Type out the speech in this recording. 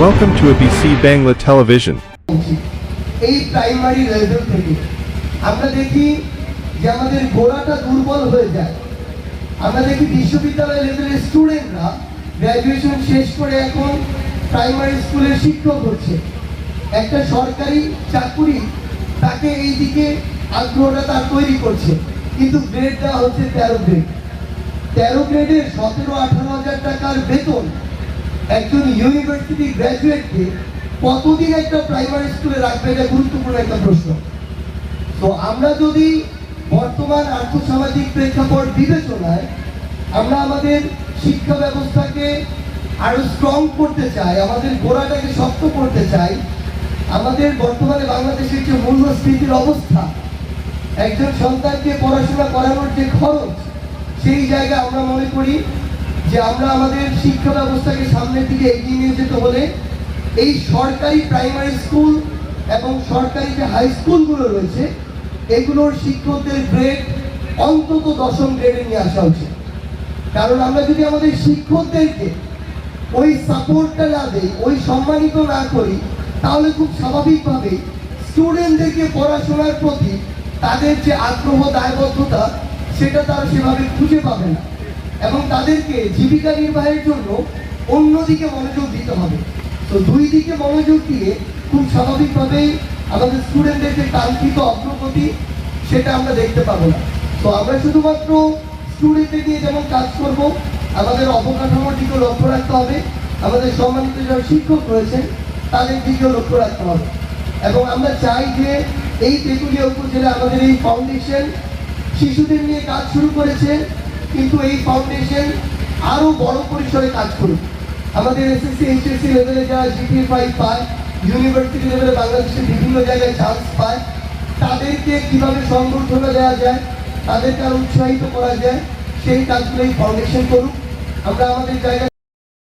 Welcome to ABC Bangla Television. এই primary level থেকে আমরা দেখি যে আমাদের গোড়াটা দুর্বল হয়ে যায়। আমরা দেখি বিশ্ববিদ্যালয় লেভেলের স্টুডেন্টরা গ্র্যাজুয়েশন শেষ করে এখন প্রাইমারি স্কুলের শিক্ষক হচ্ছে। একটা সরকারি চাকুরি তাকে এই দিকে আগ্রহটা তার তৈরি করছে। কিন্তু গ্রেড দেওয়া হচ্ছে তেরো গ্রেড তেরো গ্রেডের সতেরো আঠারো হাজার টাকার বেতন একজন ইউনিভার্সিটি গ্র্যাজুয়েটকে কতদিন একটা প্রাইমারি স্কুলে রাখবে এটা গুরুত্বপূর্ণ একটা প্রশ্ন। তো আমরা যদি বর্তমান আর্থসামাজিক প্রেক্ষাপট বিবেচনায় আমরা আমাদের শিক্ষা ব্যবস্থাকে আরও স্ট্রং করতে চাই, আমাদের গোড়াটাকে শক্ত করতে চাই, আমাদের বর্তমানে বাংলাদেশের যে মূল্যস্ফীতির অবস্থা, একজন সন্তানকে পড়াশোনা করানোর যে খরচ, সেই জায়গায় আমরা মনে করি যে আমরা আমাদের শিক্ষা ব্যবস্থাকে সামনের দিকে এগিয়ে নিয়ে যেতে হলে এই সরকারি প্রাইমারি স্কুল এবং সরকারি যে হাই স্কুলগুলো রয়েছে, এগুলোর শিক্ষকদের গ্রেড অন্তত দশম গ্রেডে নিয়ে আসা উচিত। কারণ আমরা যদি আমাদের শিক্ষকদেরকে ওই সাপোর্টটা না দেই, ওই সম্মানিত না করি, তাহলে খুব স্বাভাবিকভাবেই স্টুডেন্টদেরকে পড়াশোনার প্রতি তাদের যে আগ্রহ দায়বদ্ধতা, সেটা তারা সেভাবে খুঁজে পাবে না। এবং তাদেরকে জীবিকা নির্বাহের জন্য অন্যদিকে মনোযোগ দিতে হবে। তো দুই দিকে মনোযোগ দিয়ে খুব স্বাভাবিকভাবেই আমাদের স্টুডেন্টদের যে কাঙ্ক্ষিত অগ্রগতি, সেটা আমরা দেখতে পাবো না। তো আমরা শুধুমাত্র স্টুডেন্টদের নিয়ে যেমন কাজ করব, আমাদের অবকাঠামোর দিকেও লক্ষ্য রাখতে হবে। আমাদের সম্মানিত যারা শিক্ষক রয়েছেন, তাদের দিকেও লক্ষ্য রাখতে হবে। এবং আমরা চাই যে এই তেঁতুলিয়া উপজেলা আমাদের এই ফাউন্ডেশন শিশুদের নিয়ে কাজ শুরু করেছে। কিন্তু এই ফাউন্ডেশন আরও বড় পরিসরে কাজ করুক। আমাদের এসএসসি এইচএসসি লেভেলে যারা জিপিএ ফাইভ পায় ইউনিভার্সিটি লেভেলে বাংলাদেশের বিভিন্ন জায়গায় চান্স পায়, তাদেরকে কীভাবে সংবর্ধনা দেওয়া যায়, তাদেরকে আরও উৎসাহিত করা যায়, সেই কাজগুলো এই ফাউন্ডেশন করুক। আমরা আমাদের জায়গা